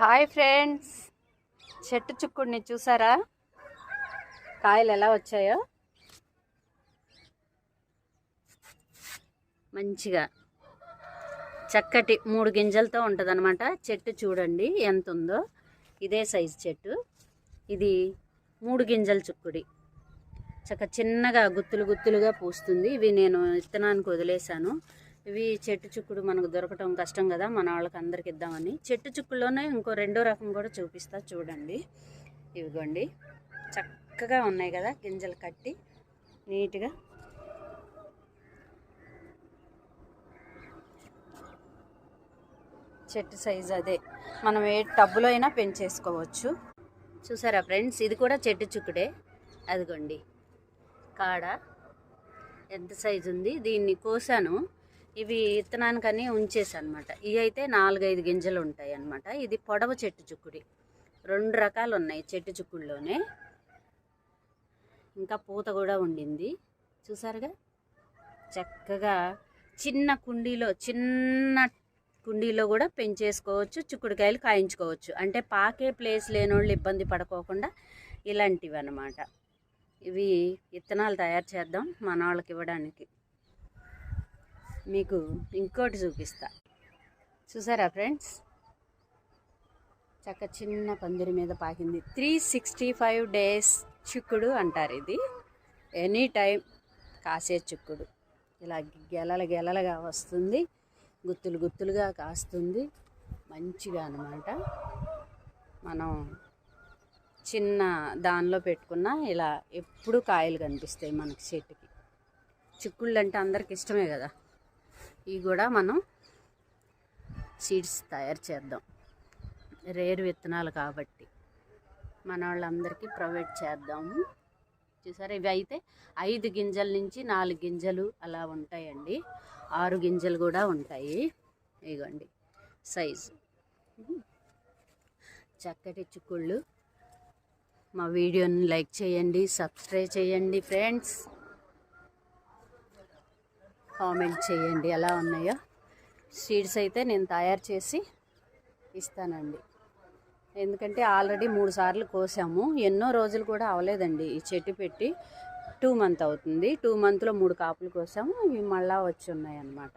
Hi friends. చెట్టు చుక్కుడిని చూసారా? కాయలు ఎలా వచ్చాయో? మంచిగా. చక్కటి మూడు గింజలతో ఉంటుందన్నమాట. చెట్టు చూడండి ఎంత ఉందో ఇదే సైజు చెట్టు. ఇది మూడు గింజల చుక్కుడి. చక్క చిన్నగా గుత్తులు గుత్తులుగా పూస్తుంది. ఇవి నేను విత్తనానికి వదిలేశాను. ఇవి చెట్టు చుక్కుడు మనకు దొరకటం కష్టం కదా మన వాళ్ళకి అందరికి ఇద్దామని. చెట్టు చుక్కుల్లోనే ఇంకో రెండో రకం కూడా చూపిస్తా చూడండి. ఇవిగోండి. చక్కగా ఉన్నాయి కదా గింజలు కట్టి నీట్గా. చెట్టు సైజ్ అదే. మనం ఏ టబ్బులో అయినా పెంచేసుకోవచ్చు. చూసారా ఫ్రెండ్స్? ఇది కూడా చెట్టు చుక్కుడే. అదిగోండి. కాడ ఎంత సైజు ఉంది? దీన్ని కోసాను. ఇవి విత్తనానికని ఉంచేసాను అనమాట ఇవి అయితే నాలుగైదు గింజలు ఉంటాయి అన్నమాట ఇది పొడవ చెట్టు చుక్కుడి. రెండు రకాలు ఉన్నాయి చెట్టు చిక్కుడులోనే ఇంకా పూత కూడా ఉండింది. చూసారుగా? చక్కగా చిన్న కుండీలో చిన్న కుండీలో కూడా పెంచేసుకోవచ్చు చిక్కుడుకాయలు కాయించుకోవచ్చు. అంటే పాకే ప్లేస్ లేనోళ్ళు ఇబ్బంది పడుకోకుండా ఇలాంటివి అన్నమాట ఇవి విత్తనాలు తయారు చేద్దాం మన వాళ్ళకి ఇవ్వడానికి. మీకు ఇంకోటి చూపిస్తా. చూసారా ఫ్రెండ్స్ చక్క చిన్న పందిరి మీద పాకింది. త్రీ సిక్స్టీ ఫైవ్ డేస్ చిక్కుడు అంటారు ఇది. ఎనీ టైం కాసే చిక్కుడు. ఇలా గెలల గెలలుగా వస్తుంది. గుత్తులు గుత్తులుగా కాస్తుంది. మంచిగా అనమాట మనం చిన్న దానిలో పెట్టుకున్న ఇలా ఎప్పుడు కాయలు కనిపిస్తాయి మనకి చెట్టుకి. చిక్కుళ్ళు అంటే అందరికి ఇష్టమే కదా. ఇవి కూడా మనం సీడ్స్ తయారు చేద్దాం. రేరు విత్తనాలు కాబట్టి. మన వాళ్ళందరికీ ప్రొవైడ్ చేద్దాము. చూసారా? ఇవి అయితే ఐదు గింజల నుంచి నాలుగు గింజలు అలా ఉంటాయండి. ఆరు గింజలు కూడా ఉంటాయి. ఇగోండి సైజు. చక్కటి చిక్కుళ్ళు. మా వీడియోని లైక్ చేయండి సబ్స్క్రైబ్ చేయండి ఫ్రెండ్స్. కామెంట్ చేయండి ఎలా ఉన్నాయో. సీడ్స్ అయితే నేను తయారు చేసి ఇస్తానండి. ఎందుకంటే ఆల్రెడీ మూడు సార్లు కోసాము. ఎన్నో రోజులు కూడా అవ్వలేదండి ఈ చెట్టు పెట్టి. టూ మంత్ అవుతుంది. టూ మంత్లో మూడు కాపులు కోసాము. ఇవి మళ్ళా వచ్చి ఉన్నాయి అన్నమాట